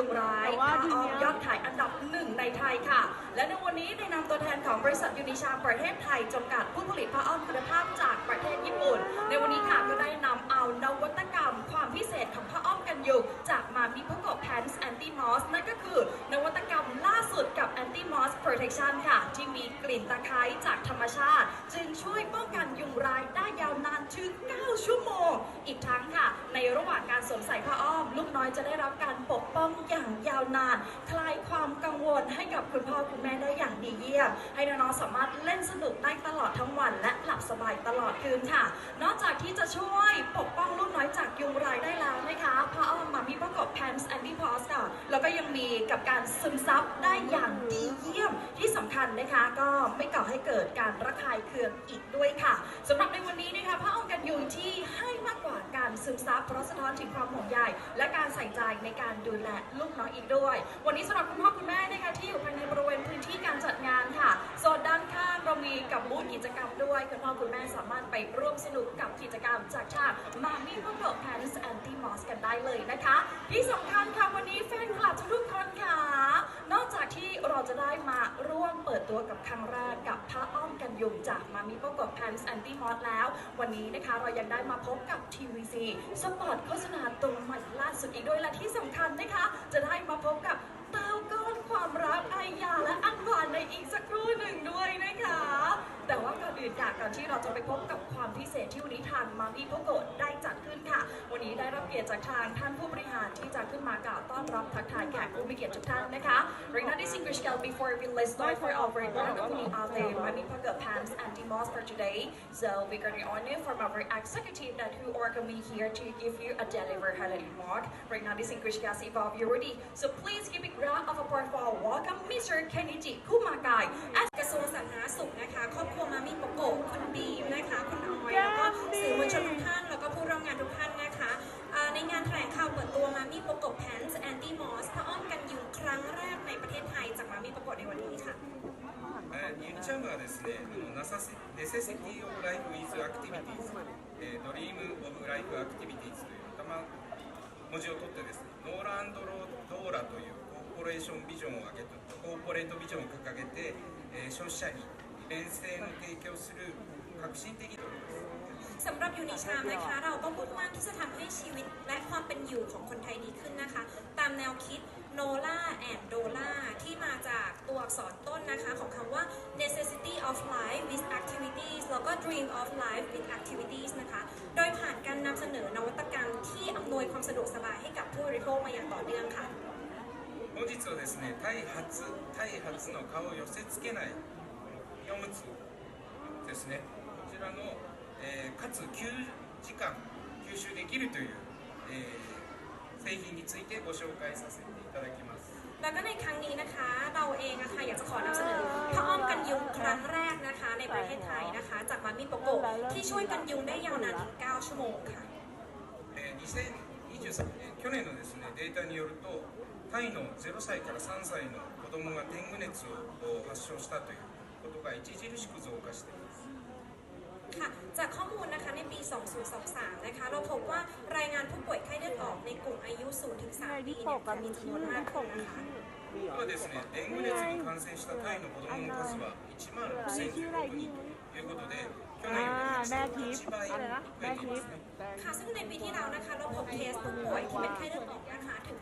ยุงร้ายผ้าอ้อมยอดขายอันดับหนึ่งในไทยค่ะ และในวันนี้ได้นำตัวแทนของบริษัทยูนิชาประเทศไทยจำกัดผู้ผลิตผ้าอ้อมคุณภาพจากประเทศญี่ปุ่น ในวันนี้ค่ะก็ได้นำเอานวัตกรรม ความพิเศษของผ้าอ้อมกันยุงจากมามีโพโกะแพนส์แอนตี้มอสนั่นก็คือนวัตกรรม Protection ค่ะ ที่มีกลิ่นตะไคร้จากธรรมชาติ จึงช่วยป้องกันยุงร้ายได้ยาวนานถึง 9 ชั่วโมง อีกทั้งค่ะ ในระหว่างการสวมใส่ผ้าอ้อม ลูกน้อยจะได้รับการปกป้องอย่างยาวนาน คลายความกังวลให้กับคุณพ่อคุณแม่ได้อย่างดีเยี่ยม ให้น้องๆสามารถเล่นสนุกได้ตลอดทั้งวัน และหลับสบายตลอดคืนค่ะ นอกจากที่จะช่วยปกป้องลูกน้อยจากยุงร้ายได้แล้วนะคะผ้าอ้อมมามีประกอบแพนส์แอนตี้พอสค่ะแล้วก็ยังมีกับการซึมซับได้อย่างดี คัญนะคะ ก็ไม่ก่อให้เกิดการระคายเคืองอีกด้วยค่ะสำหรับในวันนี้นะคะผ้าอ้อมกันยุงที่ให้มากกว่าการซึมซับเพราะสะท้อนถึงความห่วงใยและการใส่ใจในการดูแลลูกน้อยอีกด้วย วันนี้สำหรับคุณพ่อคุณแม่นะคะที่อยู่ภายในบริเวณพื้นที่การจัดงานค่ะโซนด้านข้างเรามีกับบูธกิจกรรมด้วยคุณพ่อคุณแม่สามารถไปร่วมสนุกกับกิจกรรมจากทางมามี่พวกเกิร์ลแพนส์แอนตี้มอสกันได้เลยนะคะ ที่สำคัญค่ะวันนี้แฟนคลับทุกคนค่ะ ที่เราจะได้มาร่วมเปิดตัวกับครั้งแรกกับผ้าอ้อมกันยุงจากมามีประกบแพนส์แอนตี้มอสแล้ว วันนี้นะคะเรายังได้มาพบกับ TVC สปอตโฆษณาตัวใหม่ล่าสุดอีกด้วยและที่สำคัญนะคะ จะได้มาพบกับเต้าก้อนความรักไอยาและอันหวานในอีกสักครู่หนึ่งด้วยนะคะ แต่ว่าก่อนอื่นค่ะก่อนที่เราจะไปพบกับความพิเศษที่วันนี้ทางมามีโพโกะได้จัดขึ้น เกียรติจากทางท่านผู้บริหารที่จะขึ้นมากล่าวต้อนรับทักทายแขกผู้มีเกียรติทุกท่านนะคะ Right now distinguished guests before we let's start for our very grand opening of the Mami Pogo Pants and Demos for today so we're going to honor from our executive that who are coming here to give you a deliver highlight remark Right now distinguished guests involved you ready so please give a round of applause for welcome Mr. Kenichi Kumagai as กระทรวงสาธารณสุขนะคะครอบครัวมามิโปโกคุณบีมนะคะ ですね、あのナサセネセシティオブライフウィズアクティビティーズ、えードリームオブライフアクティビティーズという頭文字を取ってですね、ノーランドロドーラというコーポレーションビジョンを挙げて、コーポレートビジョンを掲げて、えー消費者に利便性の提供する革新的取り組みです。 สำหรับยูนิชามนะคะ เราก็มุ่งมั่นที่จะทำให้ชีวิตและความเป็นอยู่ของคนไทยดีขึ้นนะคะ ตามแนวคิด NOLA and DOLA ที่มาจากตัวอักษรต้นนะคะ ของคำว่า necessity of life with activities แล้วก็ dream of life with activities นะคะ โดยผ่านการนำเสนอนวัตกรรมที่อำนวยความสะดวกสบายให้กับผู้บริโภคมาอย่างต่อเนื่องค่ะ 本日はですね、タイ初タイ初の顔を寄せ付けないおむつですね。こちらの、 えーかつ9時間吸収できるという、えー製品についてご紹介させていただきます。 แล้วก็ในครั้งนี้นะคะ เราเองอะค่ะอยากจะขอนำเสนอผ้าอ้อมกันยุงครั้งแรกนะคะ ในประเทศไทยนะคะ จากมามิโปโกะที่ช่วยกันยุงได้ยาวนานถึง 9 ชั่วโมงค่ะ えー2023年去年のですねデータによるとタイの0歳から3歳の子どもがデング熱を発症したということが著しく増加しています ค่ะ จากข้อมูลนะคะในปี 2023 นะคะ เราพบว่ารายงานผู้ป่วยไข้เลือดออกในกลุ่มอายุ 0 ถึง 3 ปีเนี่ยมีจำนวนมากขึ้นนะคะ 今ですねデング熱に感染したタイの子どもの数は1万6016人ということで 去年より8倍増えていますね ค่ะซึ่งในปีที่แล้วนะคะ เราพบเคสผู้ป่วยที่เป็นไข้เลือดออกนะคะถึง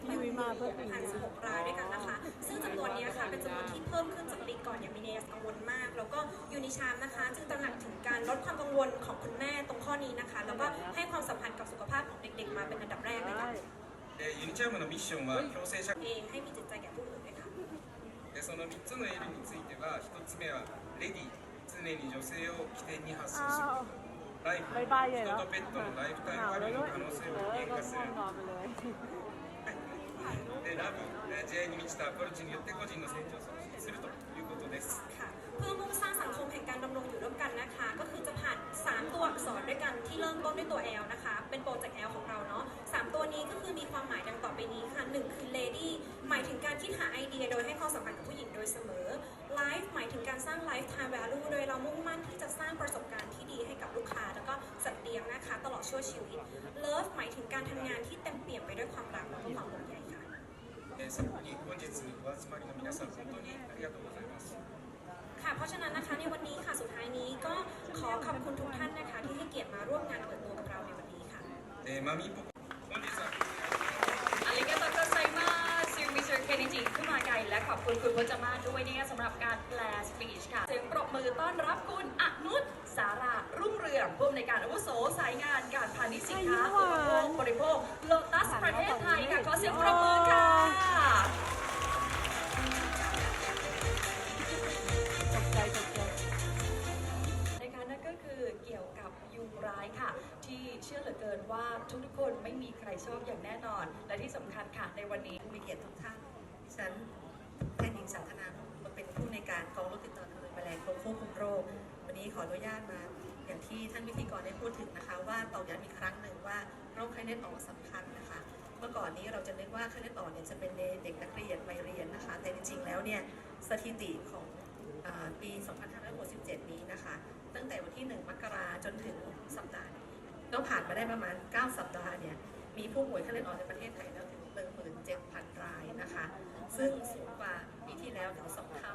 16,016รายด้วยกันนะคะ ซึ่งจำนวนนี้ค่ะเป็นจำนวนที่เพิ่มขึ้นจากปีก่อนอย่างมีนัยกังวลมาก แล้วก็ยูนิชามนะคะ จึงตระหนักถึงการลดความกังวลของคุณแม่ตรงข้อนี้นะคะ แล้วก็ให้ความสำคัญกับสุขภาพของเด็กๆ มาเป็นอันดับแรกเลยค่ะ でユニチャームのミッションは共生社会 เองให้มีจิตใจแก่ผู้อื่นด้วยค่ะ でその3つの L については1つ目はレディ 常に女性を起点に発想することライフバイバイ人とペットのライフタイム หนาว バ แล้ リュ ว ー ด้ の วย 可能性を เออ 具現 ก็ 化す ง่ว る งนอนไปเลย でラブ慈愛に満ちたアプローチによって個人の成長を促進するということです ค่ะเพื่อมุ่งสร้างสังคมแห่งการดำรงอยู่ร่วมกันนะคะ ก็คือจะผ่าน 3 ตัวอักษรด้วยกันที่เริ่มต้นด้วยตัว L นะคะ เป็นโปรเจกต์ L ของเราเนาะสามตัวนี้ก็คือมีความหมายดังต่อไปนี้ค่ะหนึ่งคือ lady หมายถึงการคิดหาไอเดียโดยให้ความสำคัญกับผู้หญิงโดยเสมอ อ สร้าง lifetime value โดยเรามุ่งมั่นที่จะสร้างประสบการณ์ที่ดีให้กับลูกค้า แล้วก็สัตว์เลี้ยงนะคะ ตลอดชั่วชีวิต love หมายถึงการทำงานที่เต็มเปี่ยมไปด้วยความรักและความห่วงใยค่ะสำหรับวันนี้วัน集まりの皆さん本当にありがとうございますค่ะ เพราะฉะนั้นนะคะในวันนี้ค่ะสุดท้ายนี้ก็ขอขอบคุณทุกท่านนะคะที่ให้เกียรติมาร่วมงานเปิดตัวกับเราในวันนี้ค่ะเอมามิ本日は ขอบคุณคุณพจมาศด้วยเนี่ยสำหรับการแปลสปีชค่ะเสียงปรบมือต้อนรับคุณอนุชสารารุ่งเรืองผู้อำนวยการอาวุโสสายงานการพาณิชย์สินค้าอุปโภคบริโภคโลตัสประเทศไทยค่ะขอเสียงปรบมือค่ะตกใจตกใจนะคะนั่นก็คือเกี่ยวกับยุงร้ายค่ะ ที่เชื่อเหลือเกินว่าทุกๆคนไม่มีใครชอบอย่างแน่นอน และที่สำคัญค่ะในวันนี้ผู้มีเกียรติทุกท่านดิฉัน แพทย์หญิงสันทนามาเป็นผู้ในการกองโรคติดต่อทางเดินแมลงกรมควบคุมโรค วันนี้ขออนุญาตมาอย่างที่ท่านวิทยกรได้พูดถึงนะคะ ว่าตอกย้ำอีกครั้งหนึ่งว่าโรคไข้เลือดออกสำคัญนะคะ เมื่อก่อนนี้เราจะนึกว่าไข้เลือดออกเนี่ยจะเป็นในเด็กนักเรียนวัยเรียนนะคะ แต่จริงๆแล้วเนี่ยสถิติของปี 2567 นี้นะคะ ตั้งแต่วันที่ 1 มกราจนถึงสัปดาห์นี้ก็ผ่านมาได้ประมาณ 9 สัปดาห์เนี่ย มีผู้ป่วยไข้เลือดออกในประเทศไทยแล้วถึง 17,000 รายนะคะ ซึ่งสูงกว่าปีที่แล้วถึง 2 เท่า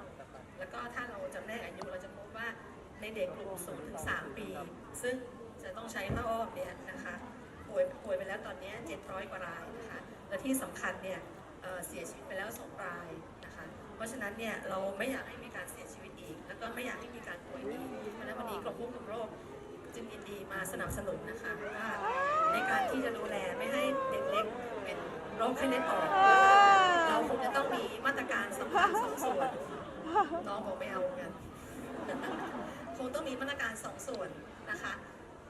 แล้วก็ถ้าเราจำแนกอายุเราจะพบว่าในเด็กกลุ่ม0ถึง 3 ปี ซึ่งจะต้องใช้ผ้าอ้อมเนี่ยนะคะป่วยป่วยไปแล้วตอนนี้ 700 กว่ารายนะคะและที่สำคัญเนี่ยเเสียชีวิตไปแล้ว 2 รายนะคะเพราะฉะนั้นเนี่ยเราไม่อยากให้มีการเสียชีวิตอีก แล้วก็ไม่อยากให้มีการป่วยอีกเพราะฉะนั้นวันนี้กรมควบคุมโรค จึงยินดีมาสนับสนุนนะคะว่าในการที่จะดูแลไม่ให้เด็กเล็กเป็นโรคไข้เลือดออกเราคงจะต้องมีมาตรการสำคัญสองส่วนน้องบอกไม่เอากันคงต้องมีมาตรการสองส่วนนะคะ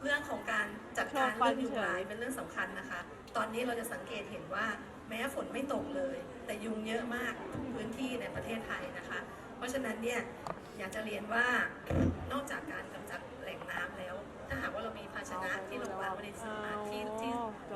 เรื่องของการจัดการเรื่องยุงลายเป็นเรื่องสำคัญนะคะ ตอนนี้เราจะสังเกตเห็นว่าแม้ฝนไม่ตกเลย แต่ยุงเยอะมากทุกพื้นที่ในประเทศไทยนะคะ เพราะฉะนั้นเนี่ยอยากจะเรียนว่า นอกจากการกำจัดแหล่งน้ำแล้ว ถ้าหากว่าเรามีภาชนะที่เราวางไว้ในสถานที่ที่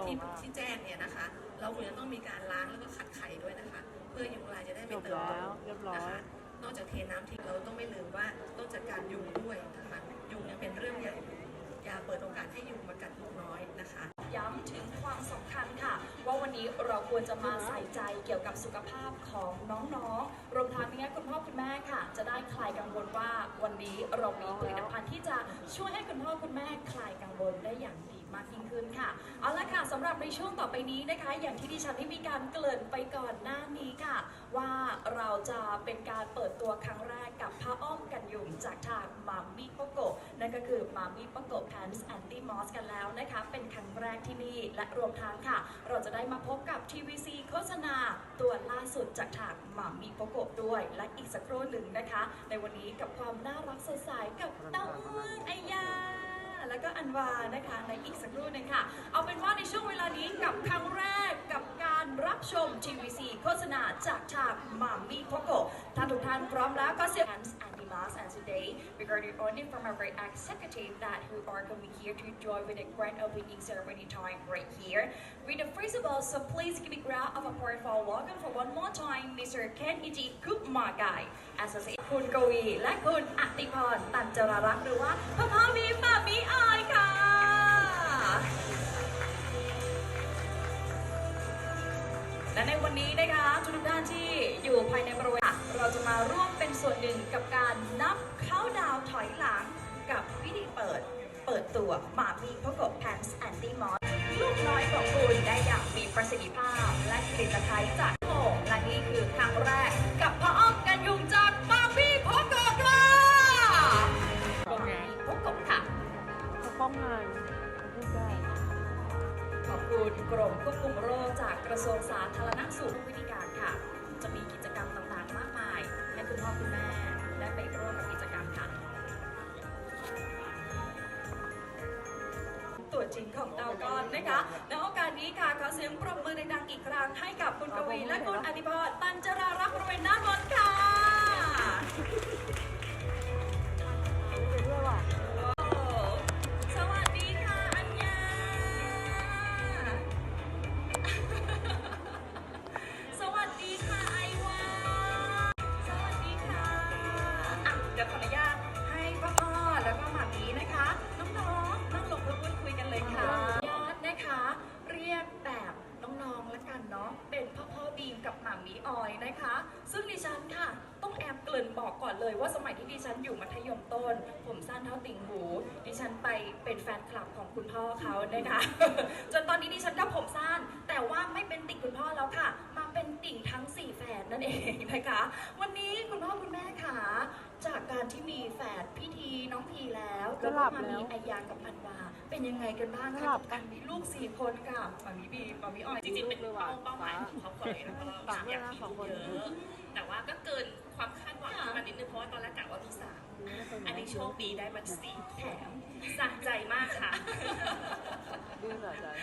ที่ที่แจ้งเนี่ยนะคะ เราควรจะต้องมีการล้างแล้วก็ขัดไข่ด้วยนะคะ เพื่อยุงลายจะได้จไม่บเติบแล้โตวเรียบร้อยนะคะนอกจากเทน้ำทิ้งเราต้องไม่ลืมว่าต้องจัดการยุงด้วยนะคะยุงยังเป็นเรื่องใหญ่อยู่อย่าเปิดโอกาสให้ยุงมากัดลูกน้อยนะคะ ย้ำถึงความสำคัญค่ะ ว่าวันนี้เราควรจะมาใส่ใจเกี่ยวกับสุขภาพของน้องๆ รวมทั้งนี้คุณพ่อคุณแม่ค่ะ จะได้คลายกังวลว่าวันนี้เรามีผลิตภัณฑ์ที่จะช่วยให้คุณพ่อคุณแม่คลายกังวลได้อย่างดี มากยิ่งขึ้นค่ะ เอาละค่ะสำหรับในช่วงต่อไปนี้นะคะ อย่างที่ดิฉันได้มีการเกริ่นไปก่อนหน้านี้ค่ะ ว่าเราจะเป็นการเปิดตัวครั้งแรกกับผ้าอ้อมกันยุงจากทางมามี่โปโกนั่นก็คือมามี่โปโกแพนส์แอนตี้มอสกันแล้วนะคะ เป็นครั้งแรกที่นี่และรวมทั้งค่ะ เราจะได้มาพบกับ TVC โฆษณาตัวล่าสุดจากทางมามี่โปโกด้วย และอีกสักครู่หนึ่งนะคะ ในวันนี้กับความน่ารักสดใสกับเต้าเมืองไอยา แล้วก็อันวานะคะในอีกสักครู่หนึงค่ะ เอาเป็นว่าในช่วงเวลานี้กับครั้งแรกกับการรับชม TVC โฆษณาจากฉากมามี่โปโกถ้าทุกท่านพร้อมแล้วก็เสียงอัน Moss and today we got it only from our great executive that who are coming here to join with the grand opening ceremony time right here with the first of all so please give a round of applause for welcome for one more time Mr. Ken Ichi Kumagai Associate คุณกวี และคุณอติพรตันจรารักษ์หรือว่าพ่อพ่อมีป้ามีอายค่ะ และในวันนี้นะคะทุกท่านที่อยู่ภายในบริเวณเราจะมาร่วม กับการนับเข้าดาวถอยหลังกับพิธีเปิด เปิดตัวหมามีพกบแพนส์แอนตี้มอสลูกน้อยของคุณได้อย่างมีประสิทธิภาพ และกลิ่นตะไคร้จากโลกและนี่คือครั้งแรกกับพระอ้อมกันยุงจากมามีพกบค่ะมามีพกบค่ะเป้องกันพูดได้ขอบคุณกรมควบคุมโรคจากกระทรวงสาธารณสุขวิธี ริงของเราก่อนนะคะในโอกาสนี้ค่ะขอเสียงปรบมือดังๆอีกครั้งให้กับคุณกวีและคุณอธิพรตันจรารักษ์บริเวณด้านบนค่ะ บอกก่อนเลยว่าสมัยที่ดิฉันอยู่มัธยมต้น ผมสั้นเท่าติ่งหู ดิฉันไปเป็นแฟนคลับของคุณพ่อเขานะคะจนตอนนี้ดิฉันก็ผมสั้น แต่ว่าไม่เป็นติ่งคุณพ่อแล้วค่ะ มาเป็นติ่งทั้งสี่แฝดนั่นเองนะคะ วันนี้คุณพ่อคุณแม่ค่ะจากการที่มีแฝดพี่ทีน้องพีแล้วจะแล้วหลัก็บมาแล้มีวไอยางกับพันวา เป็นยังไงกันบ้างจะคะหลักับบการมีลูกสี่คนค่ะมามีบีมามีออยจริงๆเป็นเป้าเป้าหมายของเขาเลยนะเพราะเราฝากด้อวยยากนะมีสองลูกคนเยอะแต่ว่าก็เกินความคาดหวังขึ้นมานิดนึงเพราะว่าตอนแรกกะว่ามีสามอันนี้โชคดีได้มาสี่แถมสะใจมากค่ะดื้อเหรอจ๊ะ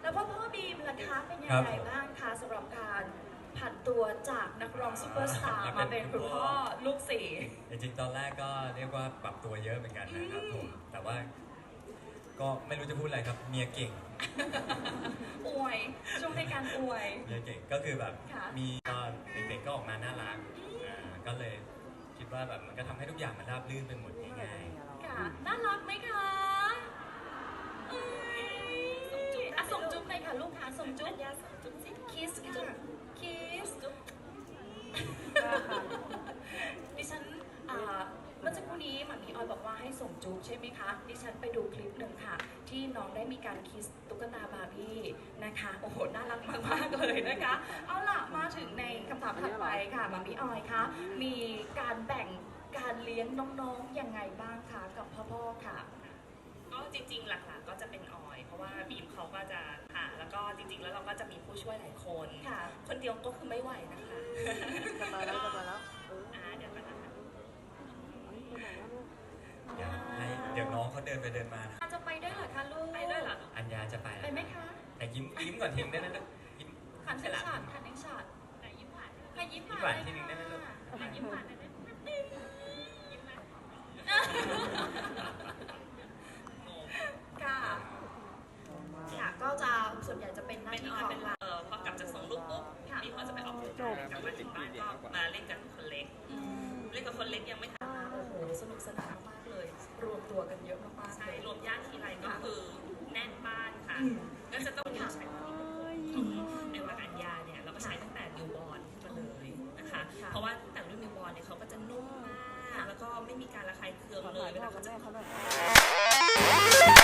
แล้วพ่อพ่อบีมล่ะคะเป็นยังไงบ้างคะสำหรับการ ผันตัวจากนักร้องซูเปอร์สตาร์มาเป็นคุณพ่อลูกสี่จริงๆตอนแรกก็เรียกว่าปรับตัวเยอะเหมือนกันนะครับผมแต่ว่า ก็ไม่รู้จะพูดอะไรครับเมียเก่งอวยช่วงในการอวยเมียเก่งก็คือแบบค่ะมีตอนเด็กๆก็ออกมาน่ารักอ่าก็เลยคิดว่าแบบมันก็ทำให้ทุกอย่างมันราบรื่นไปหมดง่ายค่ะน่ารักไหมคะเอ้ยอะส่งจุ๊บเลยค่ะลูกค้าส่งจุ๊บจุ๊บสิคิสค่ะ คิสจุ๊บดิฉันอ่าเมื่อสักครู่นี้หมามีออยบอกว่าให้ส่งจุ๊บใช่ไหมคะ ดิฉันไปดูคลิปหนึ่งค่ะ ที่น้องได้มีการคิสตุ๊กตาบาร์บี้นะคะ โอ้โห น่ารักมากๆเลยนะคะ เอาล่ะ มาถึงในคำถามถัดไปค่ะหมามีออยคะ มีการแบ่งการเลี้ยงน้องๆยังไงบ้างคะกับพ่อๆค่ะก็ จริง ๆ หลักๆก็จะเป็นออย เพราะว่าบีมเขาก็จะค่ะแล้วก็จริง ๆ แล้วเราก็จะมีผู้ช่วยหลายคนค่ะคนเดียวก็คือไม่ไหวนะคะจะมาแล้วจะมาแล้วเอออ่าเดี๋ยวกันนะคะไปไหนแล้วลูกๆเดี๋ยวให้เดี๋ยวน้องเขาเดินไปเดินมานะจะไปด้วยเหรอคะลูกไปด้วยเหรออัญญาจะไปไปไหมคะแต่ยิ้มยิ้มก่อนทีนึงได้ไหมลูกยิ้มขันเสร็จแล้วขันเองฉาดแต่ยิ้มหวานค่ะยิ้มยิ้มหวานทีนึงได้ไหมลูกแต่ยิ้มหวานได้ไหมยิ้มหวาน ค่ะ ค่ะ ก็จะส่วนใหญ่จะเป็นหน้าเป็นที่ออขยอง เป็นเออพอกลับจากส่งลูกปุ๊บค่ะบีมเขาจะไปออกกำลังกายกลับมาถึงบ้านก็มาเล่นกับคนเล็กอืมเล่นกับคนเล็กยังไม่ทันโอ้โหสนุกสนานมากๆเลย รวมตัวกันเยอะมากๆใช่เลยรวมญาติทีไรก็คือแน่นบ้านค่ะ อืม ก็จะต้องมีใช้ที่ในวันอัญญาเนี่ยเราก็ใช้ตั้งแต่นิวบอร์นขึ้นมาเลยนะคะ ค่ะ เพราะว่าแต่งรุ่นนิวบอร์นเนี่ยเขาก็จะนุ่มมาก แล้วก็ไม่มีการระคายเคืองขอเลถ่ายยเวพ่อลากัเขาบจะแม่เขาแบบป้